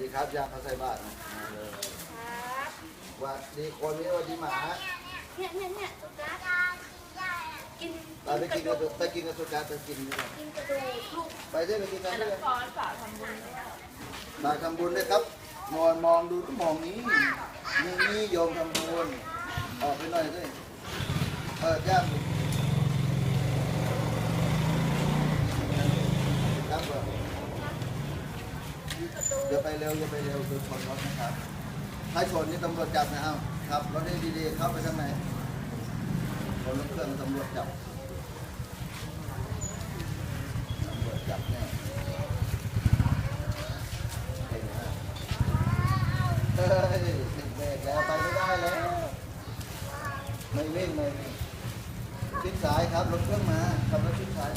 ดีครับยามเขาใส่บาตรนะมาเลยหวัดดีคนนี้หวัดดีหมาเนี่ยเนี่ยเนี่ยตุ๊กตากินไปไปกินกับไปกินกับสุการไปกินดีกว่ากินกระดูกลูกไปเถอะไปกินกันด้วยขอฝากทำบุญด้วยฝากทำบุญด้วยครับนอนมองดูก็มองนี้นี่นี่โยมทำบุญออกไปหน่อยสิเออย่างครับผม อย่าไปเร็วอย่าไปเร็วคือชนรถนะครับ ถ้าชนนี่ตำรวจจับนะเอาครับรถให้ดีๆเข้าไปข้างในชนรถเครื่องตำรวจจับตำรวจจับแน่เฮ้ยเฮ้ยติดเบรกแล้วไปไม่ได้แล้ว ไม่วิ่งไม่วิ่งชิดซ้ายครับรถเครื่องมาขับรถชิดสาย